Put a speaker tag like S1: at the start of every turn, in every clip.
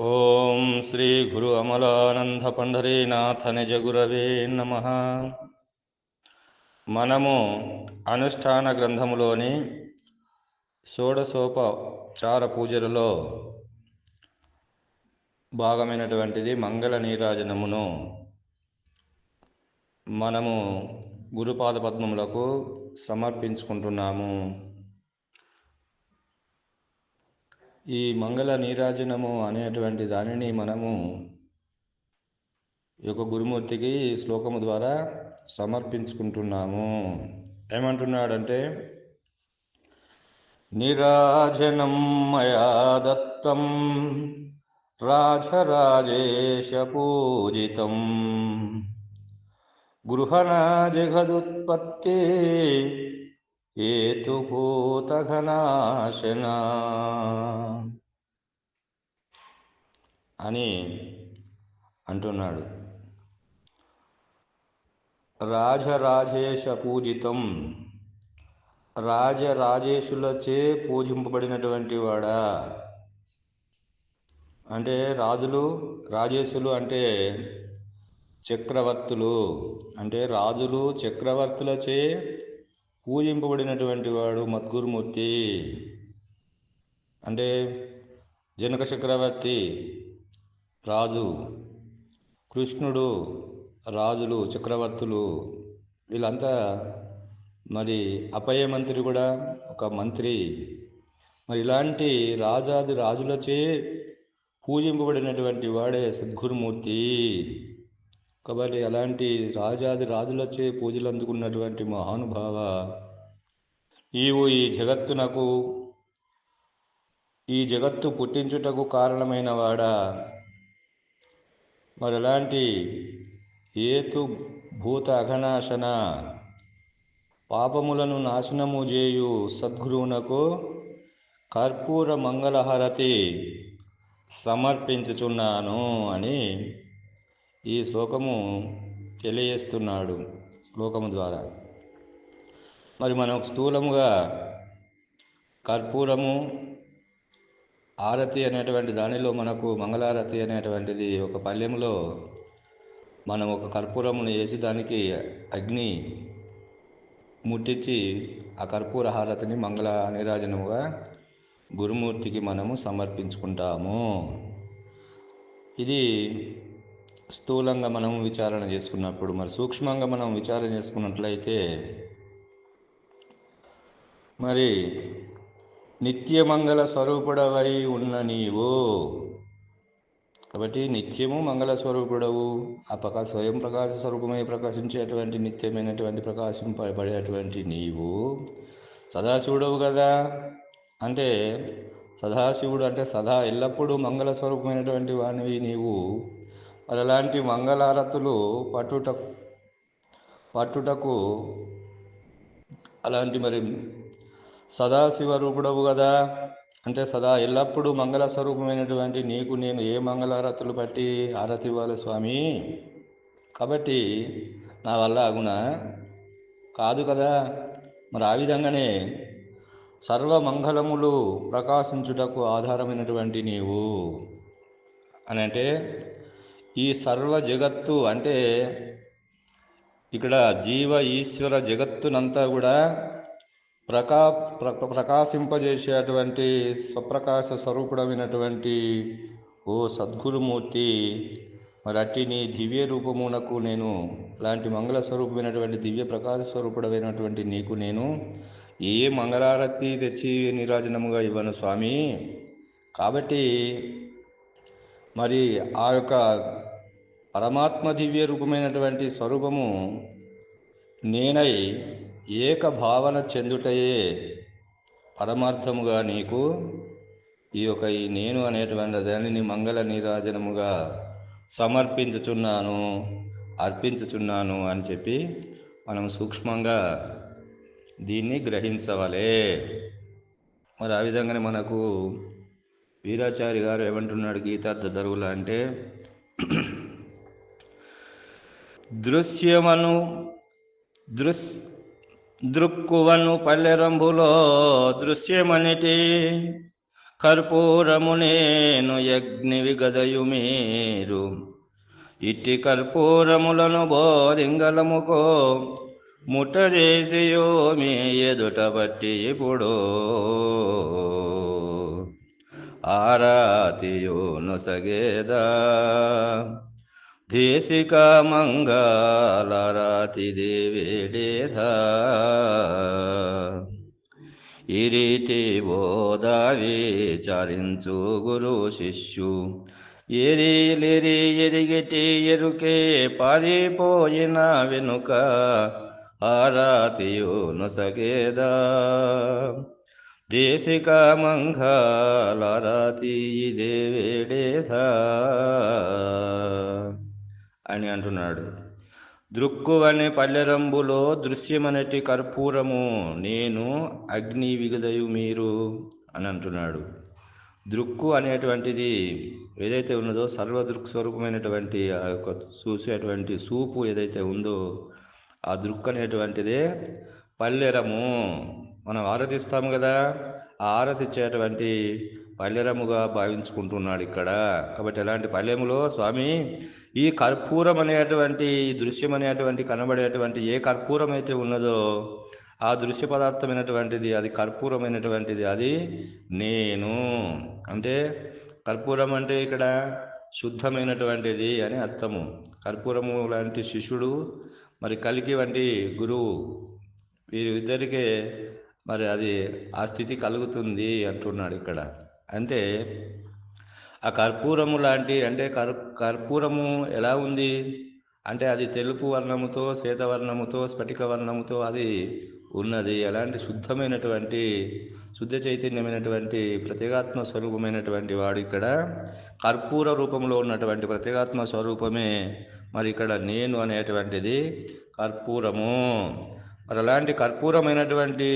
S1: ఓం శ్రీ గురు అమలానంద పండరీనాథ నిజ గురవే నమ. మనము అనుష్ఠాన గ్రంథములోని షోడశోపచార పూజలలో భాగమైనటువంటిది మంగళ నీరాజనమును. మనము గురుపాద పద్మములకు సమర్పించుకుంటున్నాము. ఈ మంగళ నీరాజనము అనేటువంటి దానిని మనము ఈ యొక్క గురుమూర్తికి ఈ శ్లోకము ద్వారా సమర్పించుకుంటున్నాము. ఏమంటున్నాడంటే నిరాజనం మయా దత్తం రాజరాజేశ పూజితం. గృహణ జగదుత్పత్తి ఏతుభూతఘనాశనా అని అంటున్నాడు. రాజరాజేశ పూజితం. రాజరాజేశులచే పూజింపబడినటువంటి వాడా? అంటే రాజులు రాజేశులు అంటే చక్రవర్తులు. అంటే రాజులు చక్రవర్తులచే పూజింపబడినటువంటి వాడు మద్గురుమూర్తి. అంటే జనక చక్రవర్తి. రాజు కృష్ణుడు రాజులు చక్రవర్తులు వీళ్ళంతా మరి అపయ మంత్రి కూడా ఒక మంత్రి. మరి ఇలాంటి రాజాది రాజులచే పూజింపబడినటువంటి వాడే సద్గురుమూర్తి. కాబట్టి అలాంటి రాజాది రాజులచే పూజలు అందుకున్నటువంటి మహానుభావ నీవు ఈ జగత్తునకు ఈ జగత్తు పుట్టించుటకు కారణమైన వాడా. మరి అలాంటి ఏతు భూత అఘనాశన పాపములను నాశనము చేయు సద్గురువునకు కర్పూర మంగళహారతి సమర్పించుచున్నాను అని ఈ శ్లోకము తెలియజేస్తున్నాడు శ్లోకము ద్వారా. మరి మనం స్థూలముగా కర్పూరము ఆరతి అనేటువంటి దానిలో మనకు మంగళారతి అనేటువంటిది ఒక పల్లెములో మనం ఒక కర్పూరమును వేసి దానికి అగ్ని ముట్టించి ఆ కర్పూర హారతిని మంగళ నీరాజనముగా గురుమూర్తికి మనము సమర్పించుకుంటాము. ఇది స్థూలంగా మనం విచారణ చేసుకున్నప్పుడు మరి సూక్ష్మంగా మనం విచారణ చేసుకున్నట్లయితే మరి నిత్యమంగళ స్వరూపుడవై ఉన్న నీవు. కాబట్టి నిత్యము మంగళ స్వరూపుడవు. ఆ ప్రకాశ స్వయం ప్రకాశ స్వరూపమై ప్రకాశించేటువంటి నిత్యమైనటువంటి ప్రకాశింపబడేటువంటి నీవు. సదాశివుడవు కదా. అంటే సదాశివుడు అంటే సదా ఎల్లప్పుడూ మంగళ స్వరూపమైనటువంటి వానివి నీవు. మరి అలాంటి మంగళారతులు పట్టుట పట్టుటకు అలాంటి మరి సదాశివ రూపుడవు కదా అంటే సదా ఎల్లప్పుడూ మంగళ స్వరూపమైనటువంటి నీకు నేను ఏ మంగళారతులు పట్టి ఆరతి ఇవ్వాలి స్వామి? కాబట్టి నా వల్ల అగునా కాదు కదా. మరి ఆ విధంగానే సర్వమంగళములు ప్రకాశించుటకు ఆధారమైనటువంటి నీవు. అని అంటే ఈ సర్వ జగత్తు అంటే ఇక్కడ జీవ ఈశ్వర జగత్తునంతా కూడా ప్రకా ప్ర ప్రకాశింపజేసేటువంటి స్వప్రకాశ స్వరూపుడమైనటువంటి ఓ సద్గురుమూర్తి మరి అట్టి నీ దివ్య రూపమునకు నేను లాంటి మంగళ స్వరూపమైనటువంటి దివ్య ప్రకాశ స్వరూపుడమైనటువంటి నీకు నేను ఏ మంగళారతి తెచ్చి నిరాజనముగా ఇవ్వను స్వామి. కాబట్టి మరి ఆ యొక్క పరమాత్మ దివ్య రూపమైనటువంటి స్వరూపము నేనై ఏక భావన చెందుటయే పరమార్థముగా నీకు ఈ యొక్క ఈ నేను అనేటువంటి దానిని మంగళ నీరాజనముగా సమర్పించుచున్నాను అర్పించుచున్నాను అని చెప్పి మనం సూక్ష్మంగా దీన్ని గ్రహించవలే. మరి ఆ విధంగానే మనకు వీరాచారి గారు ఏమంటున్నాడు గీతార్థ దరువుల అంటే దృశ్యమను దృశ్ దృక్కువను పల్లెరంబులో దృశ్యమనిటి. కర్పూరము నేను యజ్ఞి విగదయు మీరు. ఇట్టి కర్పూరములను బోధింగలముకో ముట్టజేసియో మీ ఎదుట బట్టి ఇప్పుడు. ఆరాతియో నొసగేదా దేశిక మంగళరాతి దేవేడేధా ఈ రీతి బోధ విచారించు గురు శిష్యు ఎరిలిరి ఎరిగిటి ఎరుకే పారిపోయిన వెనుక ఆరాతియు నొసగేదా దేశిక మంగళారాతి దేవేడేధా అని అంటున్నాడు. దృక్కువని పల్లెరంబులో దృశ్యమనటి కర్పూరము నేను అగ్ని విగుదయు మీరు అని అంటున్నాడు. దృక్కు అనేటువంటిది ఏదైతే ఉన్నదో సర్వదృక్ స్వరూపమైనటువంటి ఆ యొక్క చూసేటువంటి సూపు ఏదైతే ఉందో ఆ దృక్ అనేటువంటిదే పల్లెరము. మనం ఆరతిస్తాము కదా ఆ ఆరతిచ్చేటువంటి పల్లెరముగా భావించుకుంటున్నాడు ఇక్కడ. కాబట్టి అలాంటి పల్లెములో స్వామి ఈ కర్పూరం అనేటువంటి ఈ దృశ్యం అనేటువంటి కనబడేటువంటి ఏ కర్పూరం అయితే ఉన్నదో ఆ దృశ్య పదార్థమైనటువంటిది అది కర్పూరమైనటువంటిది అది నేను. అంటే కర్పూరం అంటే ఇక్కడ శుద్ధమైనటువంటిది అని అర్థము. కర్పూరము లాంటి శిష్యుడు మరి కలికి వంటి గురువు వీరిద్దరికే మరి అది ఆ స్థితి కలుగుతుంది అంటున్నాడు ఇక్కడ. అంటే ఆ కర్పూరము లాంటి అంటే కర్ కర్పూరము ఎలా ఉంది? అంటే అది తెలుపు వర్ణముతో శ్వేతవర్ణముతో స్ఫటిక వర్ణముతో అది ఉన్నది. అలాంటి శుద్ధమైనటువంటి శుద్ధ చైతన్యమైనటువంటి ప్రత్యేగాత్మ స్వరూపమైనటువంటి వాడు ఇక్కడ. కర్పూర రూపంలో ఉన్నటువంటి ప్రత్యేగాత్మ స్వరూపమే మరి ఇక్కడ నేను అనేటువంటిది కర్పూరము. మరి అలాంటి కర్పూరమైనటువంటి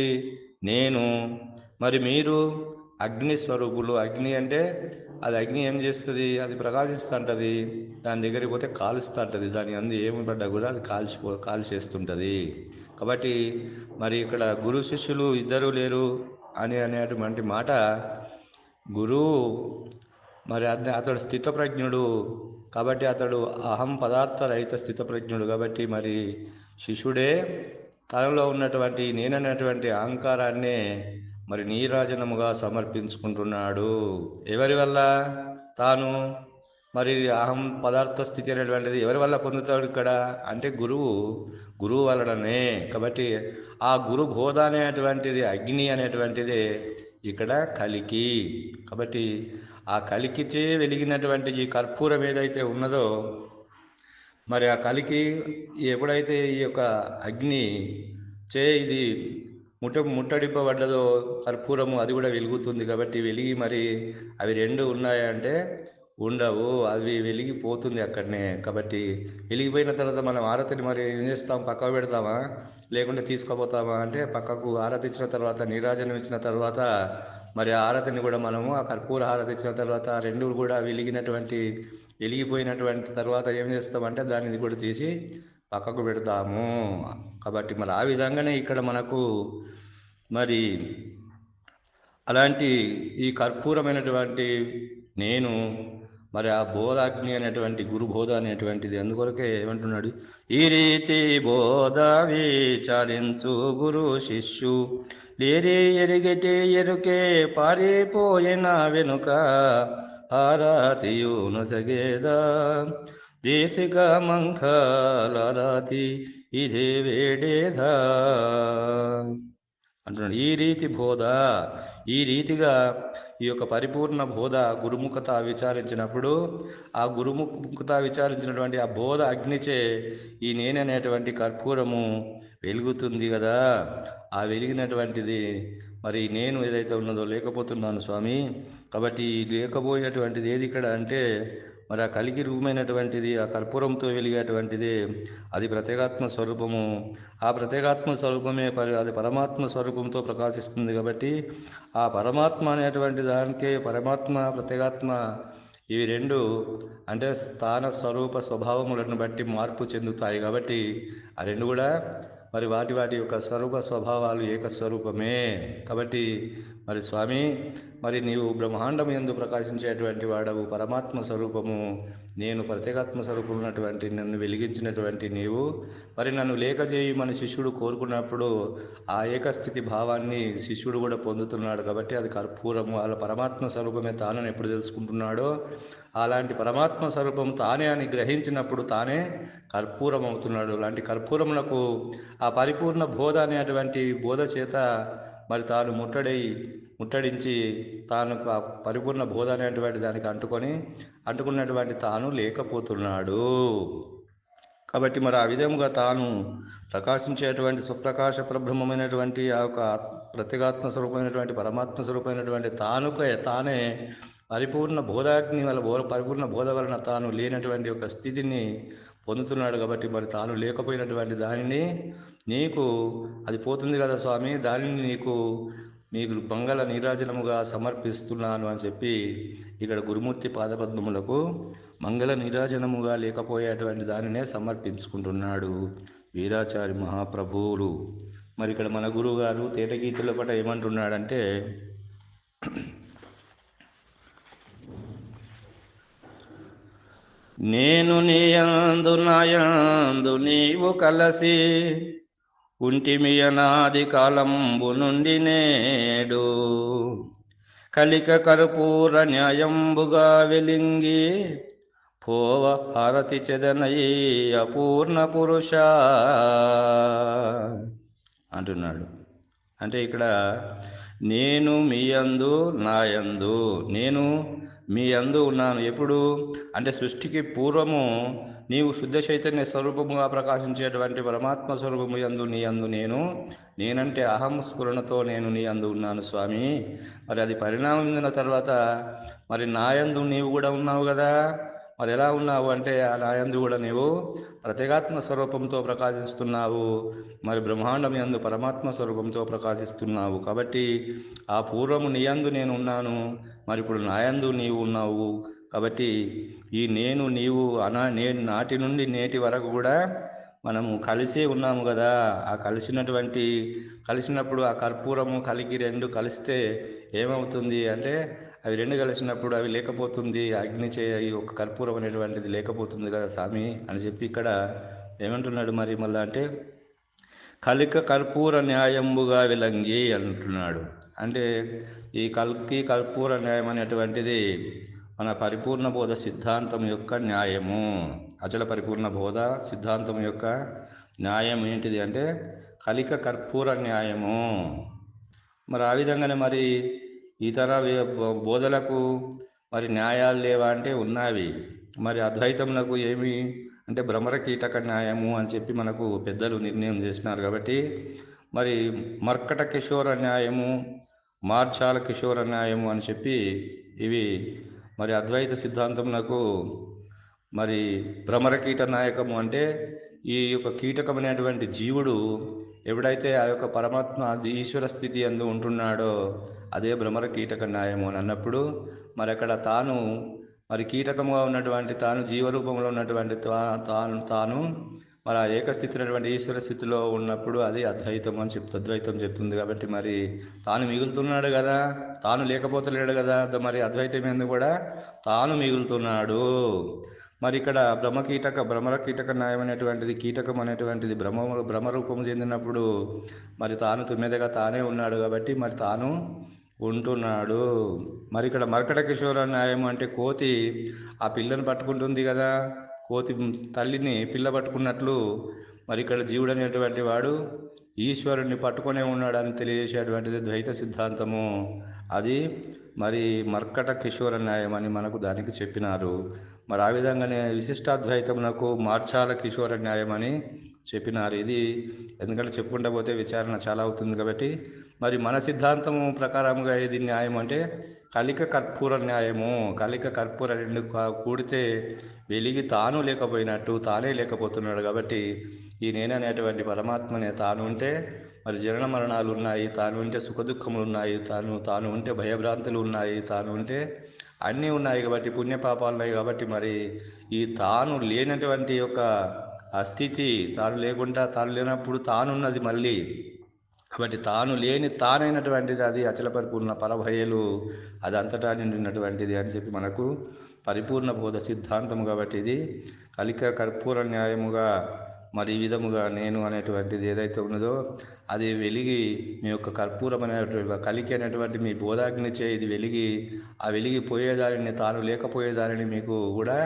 S1: నేను మరి మీరు? అగ్ని స్వరూపులు. అగ్ని అంటే అది అగ్ని ఏం చేస్తుంది? అది ప్రకాశిస్తుంటుంది. దాని దగ్గరికి పోతే కాలుస్తుంటుంది. దాని అందు ఏమి పడ్డా కూడా అది కాల్చిపో కాల్చేస్తుంటుంది. కాబట్టి మరి ఇక్కడ గురు శిష్యులు ఇద్దరు లేరు అని అనేటువంటి మాట గురువు మరి అత- అతడు స్థితప్రజ్ఞుడు. కాబట్టి అతడు అహం పదార్థ రహిత స్థితప్రజ్ఞుడు. కాబట్టి మరి శిష్యుడే తనలో ఉన్నటువంటి నేననేటువంటి అహంకారాన్నే మరి నీరాజనముగా సమర్పించుకుంటున్నాడు. ఎవరి వల్ల? తాను. మరి అహం పదార్థ స్థితి అనేటువంటిది ఎవరి వల్ల పొందుతాడు ఇక్కడ? అంటే గురువు. గురువు వలననే. కాబట్టి ఆ గురు బోధ అనేటువంటిది అగ్ని అనేటువంటిది ఇక్కడ కలికి. కాబట్టి ఆ కలికితే వెలిగినటువంటి ఈ కర్పూరం ఏదైతే ఉన్నదో మరి ఆ కలికి ఎప్పుడైతే ఈ యొక్క అగ్ని చే ఇది ముట్ట ముట్టడింపబడ్డదో కర్పూరము అది కూడా వెలుగుతుంది కాబట్టి వెలిగి మరి అవి రెండు ఉన్నాయంటే ఉండవు. అవి వెలిగిపోతుంది అక్కడనే కాబట్టి వెలిగిపోయిన తర్వాత మనం ఆరతిని మరి ఏం చేస్తాం? పక్కకు పెడతామా? లేకుంటే తీసుకుపోతామా? అంటే పక్కకు ఆరతిచ్చిన తర్వాత నీరాజనం ఇచ్చిన తర్వాత మరి ఆరతిని కూడా మనము ఆ కర్పూర హారతి ఇచ్చిన తర్వాత రెండు కూడా వెలిగినటువంటి వెలిగిపోయినటువంటి తర్వాత ఏం చేస్తామంటే దానిని కూడా తీసి పక్కకు పెడతాము. కాబట్టి మరి ఆ విధంగానే ఇక్కడ మనకు మరి అలాంటి ఈ కర్పూరమైనటువంటి నేను మరి ఆ బోధాగ్ని అనేటువంటి గురు బోధ అనేటువంటిది అందుకొరకే ఏమంటున్నాడు? ఈ రీతి బోధ విచారించు గురు శిష్యు లేరి ఎరిగితే ఎరుకే పారిపోయిన వెనుక ఆరాతియునసగేదా నొసగేదా దేశిక మంగళారాతి ఇదే వేడేదా అంటున్నాడు. ఈ రీతి బోధ ఈ రీతిగా ఈ యొక్క పరిపూర్ణ బోధ గురుముఖత విచారించినప్పుడు ఆ గురుముఖత విచారించినటువంటి ఆ బోధ అగ్నిచే ఈ నేననేటువంటి కర్పూరము వెలుగుతుంది కదా. ఆ వెలిగినటువంటిది మరి నేను ఏదైతే ఉన్నదో లేకపోతున్నాను స్వామి. కాబట్టి ఈ లేకపోయేటువంటిది ఏది ఇక్కడ అంటే మరి ఆ కలిగి రూపమైనటువంటిది ఆ కర్పూరంతో వెలిగేటువంటిది అది ప్రత్యేగాత్మ స్వరూపము. ఆ ప్రత్యేగాత్మ స్వరూపమే పరి అది పరమాత్మ స్వరూపంతో ప్రకాశిస్తుంది కాబట్టి ఆ పరమాత్మ అనేటువంటి దానికే పరమాత్మ ప్రత్యేగాత్మ ఇవి రెండు అంటే స్థాన స్వరూప స్వభావములను బట్టి మార్పు చెందుతాయి కాబట్టి ఆ రెండు కూడా మరి వాటి వాటి యొక్క స్వరూప స్వభావాలు ఏకస్వరూపమే. కాబట్టి మరి స్వామి మరి నీవు బ్రహ్మాండం ఎందు ప్రకాశించేటువంటి వాడవు పరమాత్మ స్వరూపము నేను ప్రత్యేకాత్మ స్వరూపం ఉన్నటువంటి నన్ను వెలిగించినటువంటి నీవు. మరి నన్ను లేక చేయమని శిష్యుడు కోరుకున్నప్పుడు ఆ ఏకస్థితి భావాన్ని శిష్యుడు కూడా పొందుతున్నాడు కాబట్టి అది కర్పూరము. వాళ్ళ పరమాత్మ స్వరూపమే తానని ఎప్పుడు తెలుసుకుంటున్నాడో అలాంటి పరమాత్మ స్వరూపం తానే అని గ్రహించినప్పుడు తానే కర్పూరం అవుతున్నాడు అలాంటి కర్పూరములకు ఆ పరిపూర్ణ బోధ అనేటువంటి బోధ చేత మరి తాను ముట్టడి ముట్టడించి తాను పరిపూర్ణ బోధ అనేటువంటి దానికి అంటుకొని అంటుకున్నటువంటి తాను లేకపోతున్నాడు. కాబట్టి మరి ఆ విధముగా తాను ప్రకాశించేటువంటి సుప్రకాశ ప్రబ్రహ్మమైనటువంటి ఆ యొక్క ప్రత్యేగాత్మ స్వరూపమైనటువంటి పరమాత్మ స్వరూపమైనటువంటి తానుక తానే పరిపూర్ణ బోధాగ్ని వల్ల పరిపూర్ణ బోధ వలన తాను లేనటువంటి ఒక స్థితిని పొందుతున్నాడు కాబట్టి మరి తాను లేకపోయినటువంటి దానిని నీకు అది పోతుంది కదా స్వామి దానిని నీకు నీకు మంగళ నీరాజనముగా సమర్పిస్తున్నాను అని చెప్పి ఇక్కడ గురుమూర్తి పాదపద్మములకు మంగళ నీరాజనముగా లేకపోయేటువంటి దానినే సమర్పించుకుంటున్నాడు వీరాచారి మహాప్రభువులు. మరి ఇక్కడ మన గురువు గారు తేటగీతుల పట ఏమంటున్నాడంటే నేను నీయందు నాయందు నీవు కలసి ఉంటిమి అనాది కాలంబు నుండి నేడు. కలిక కర్పూర న్యాయంబుగా వెలింగి పోవ హారతి చెదనయి అపూర్ణ పురుష. అంటున్నాడు. అంటే ఇక్కడ నేను మీ అందు నాయందు నేను మీ అందు ఉన్నాను. ఎప్పుడు? అంటే సృష్టికి పూర్వము నీవు శుద్ధ చైతన్య స్వరూపముగా ప్రకాశించేటువంటి పరమాత్మ స్వరూపము యందు నీ అందు నేను. నేనంటే అహం స్ఫురణతో నేను నీ అందు ఉన్నాను స్వామి. మరి అది పరిణామం చెందిన తర్వాత మరి నా యందు నీవు కూడా ఉన్నావు కదా? మరి ఎలా ఉన్నావు అంటే ఆ నాయందు కూడా నీవు ప్రత్యేగాత్మ స్వరూపంతో ప్రకాశిస్తున్నావు. మరి బ్రహ్మాండం యందు పరమాత్మ స్వరూపంతో ప్రకాశిస్తున్నావు. కాబట్టి ఆ పూర్వము నీయందు నేను ఉన్నాను మరి ఇప్పుడు నాయందు నీవు ఉన్నావు. కాబట్టి ఈ నేను నీవు అనా నేను నాటి నుండి నేటి వరకు కూడా మనము కలిసే ఉన్నాము కదా. ఆ కలిసినటువంటి కలిసినప్పుడు ఆ కర్పూరము కలిగి రెండు కలిస్తే ఏమవుతుంది అంటే అవి రెండు కలిసినప్పుడు అవి లేకపోతుంది అగ్ని చేయి ఒక కర్పూరం అనేటువంటిది లేకపోతుంది కదా స్వామి అని చెప్పి ఇక్కడ ఏమంటున్నాడు మరి మళ్ళీ అంటే కలిక కర్పూర న్యాయంబుగా విలంగి అంటున్నాడు. అంటే ఈ కల్కి కర్పూర న్యాయం అనేటువంటిది మన పరిపూర్ణ బోధ సిద్ధాంతం యొక్క న్యాయము. అచల పరిపూర్ణ బోధ సిద్ధాంతం యొక్క న్యాయం ఏంటిది అంటే కలిక కర్పూర న్యాయము. మరి ఆ విధంగానే మరి ఇతర బోధలకు మరి న్యాయాలు లేవా అంటే ఉన్నవి. మరి అద్వైతములకు ఏమి అంటే భ్రమర కీటక న్యాయము అని చెప్పి మనకు పెద్దలు నిర్ణయం చేసినారు కాబట్టి మరి మర్కట కిషోర న్యాయము మార్చాల కిషోర న్యాయము అని చెప్పి ఇవి మరి అద్వైత సిద్ధాంతమునకు మరి భ్రమర కీట నాయకము అంటే ఈ యొక్క కీటకమైనటువంటి జీవుడు ఎప్పుడైతే ఆ యొక్క పరమాత్మ ఈశ్వర స్థితి అందు ఉంటున్నాడో అదే భ్రమర కీటక న్యాయము అని అన్నప్పుడు మరి అక్కడ తాను మరి కీటకముగా ఉన్నటువంటి తాను జీవరూపంలో ఉన్నటువంటి తాను తాను మరి ఆ ఏకస్థితినటువంటి ఈశ్వర స్థితిలో ఉన్నప్పుడు అది అద్వైతం అని చెప్తు అద్వైతం చెప్తుంది కాబట్టి మరి తాను మిగులుతున్నాడు కదా తాను లేకపోతలేడు కదా మరి అద్వైతం ఎందుకు కూడా? తాను మిగులుతున్నాడు. మరి ఇక్కడ బ్రహ్మ కీటక భ్రమర కీటక న్యాయం అనేటువంటిది కీటకం అనేటువంటిది బ్రహ్మ భ్రమరూపం చెందినప్పుడు మరి తాను తుమ్మెదగా తానే ఉన్నాడు కాబట్టి మరి తాను ఉంటున్నాడు. మరి ఇక్కడ మర్కట కిషోర న్యాయం అంటే కోతి ఆ పిల్లను పట్టుకుంటుంది కదా. కోతి తల్లిని పిల్ల పట్టుకున్నట్లు మరి ఇక్కడ జీవుడు అనేటువంటి వాడు ఈశ్వరుణ్ణి పట్టుకునే ఉన్నాడని తెలియజేసేటువంటిది ద్వైత సిద్ధాంతము. అది మరి మర్కట కిషోర న్యాయం అని మనకు దానికి చెప్పినారు. మరి ఆ విధంగానే విశిష్టాద్వైతమునకు మార్చాల కిషోర న్యాయం అని చెప్పినారు. ఇది ఎందుకంటే చెప్పుకుంటా పోతే విచారణ చాలా అవుతుంది కాబట్టి. మరి మన సిద్ధాంతము ప్రకారముగా ఇది న్యాయం అంటే కలిక కర్పూర న్యాయము. కలిక కర్పూర రెండు కూడితే వెలిగి తాను లేకపోయినట్టు తానే లేకపోతున్నాడు కాబట్టి ఈ నేననేటువంటి పరమాత్మనే తాను ఉంటే మరి జనన మరణాలు ఉన్నాయి తాను ఉంటే సుఖదుఖములు ఉన్నాయి తాను తాను ఉంటే భయభ్రాంతులు ఉన్నాయి తాను ఉంటే అన్నీ ఉన్నాయి కాబట్టి పుణ్యపాపాలు ఉన్నాయి కాబట్టి మరి ఈ తాను లేనటువంటి యొక్క ఆ స్థితి తాను లేకుండా తాను లేనప్పుడు తానున్నది మళ్ళీ. కాబట్టి తాను లేని తానైనటువంటిది అది అచల పరిపూర్ణ పరభయలు అది అంతటా నిండినటువంటిది అని చెప్పి మనకు పరిపూర్ణ బోధ సిద్ధాంతము కాబట్టి ఇది కలిక కర్పూర న్యాయముగా మరి ఈ విధముగా నేను అనేటువంటిది ఏదైతే ఉన్నదో అది వెలిగి మీ యొక్క కర్పూరం అనేటువంటి కలికి అనేటువంటి మీ బోధాగ్నిచే ఇది వెలిగి ఆ వెలిగిపోయేదారిని తాను లేకపోయేదారిని మీకు కూడా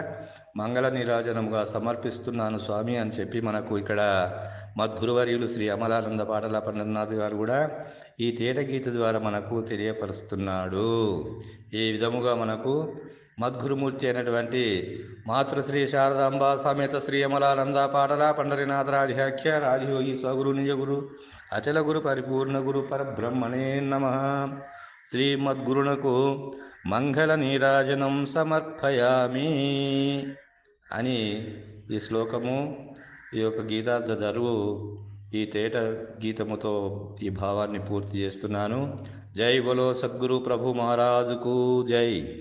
S1: మంగళ నిరాజనముగా సమర్పిస్తున్నాను స్వామి అని చెప్పి మనకు ఇక్కడ మద్గురువర్యులు శ్రీ అమలానంద పాటల పండనాథ్ గారు కూడా ఈ తేటగీత ద్వారా మనకు తెలియపరుస్తున్నాడు. ఈ విధముగా మనకు మద్గురుమూర్తి అయినటువంటి మాతృశ్రీ శారదాంబ సమేత శ్రీ అమలానంద పాటల పండరినాథ రాజాఖ్య రాజయోగి స్వగురు నిజగురు అచల గురు పరిపూర్ణ గురు పరబ్రహ్మణే నమ. శ్రీమద్గురునకు మంగళ నీరాజనం సమర్పయామి అని ఈ శ్లోకము ఈ యొక్క గీతార్థ దరువు ఈ తేట గీతముతో ఈ భావాన్ని పూర్తి చేస్తున్నాను. జై బలో సద్గురు ప్రభు మహారాజుకు జై.